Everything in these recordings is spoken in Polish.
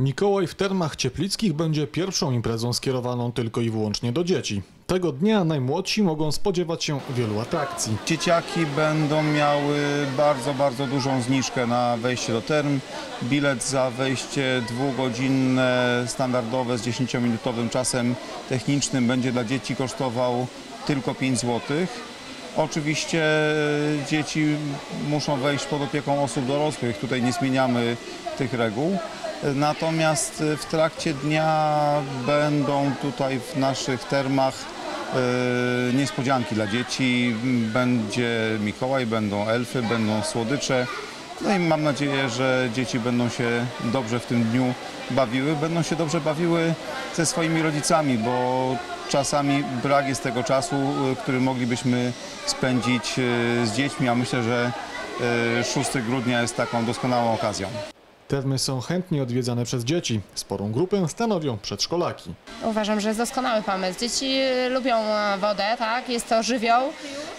Mikołaj w Termach Cieplickich będzie pierwszą imprezą skierowaną tylko i wyłącznie do dzieci. Tego dnia najmłodsi mogą spodziewać się wielu atrakcji. Dzieciaki będą miały bardzo, bardzo dużą zniżkę na wejście do term. Bilet za wejście dwugodzinne, standardowe z 10-minutowym czasem technicznym będzie dla dzieci kosztował tylko 5 zł. Oczywiście dzieci muszą wejść pod opieką osób dorosłych, tutaj nie zmieniamy tych reguł. Natomiast w trakcie dnia będą tutaj w naszych termach e, niespodzianki dla dzieci. Będzie Mikołaj, będą elfy, będą słodycze. No i mam nadzieję, że dzieci będą się dobrze w tym dniu bawiły. Będą się dobrze bawiły ze swoimi rodzicami, bo czasami brak jest tego czasu, e, który moglibyśmy spędzić e, z dziećmi, a myślę, że e, 6 grudnia jest taką doskonałą okazją. Termy są chętnie odwiedzane przez dzieci. Sporą grupę stanowią przedszkolaki. Uważam, że jest doskonały pomysł. Dzieci lubią wodę, tak? Jest to żywioł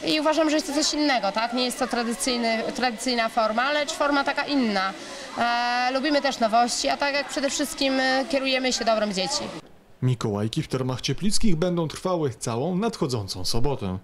i uważam, że jest to coś innego, tak? Nie jest to tradycyjny, tradycyjna forma, lecz forma taka inna. E, lubimy też nowości, a tak jak przede wszystkim e, kierujemy się dobrem dzieci. Mikołajki w Termach Cieplickich będą trwały całą nadchodzącą sobotę.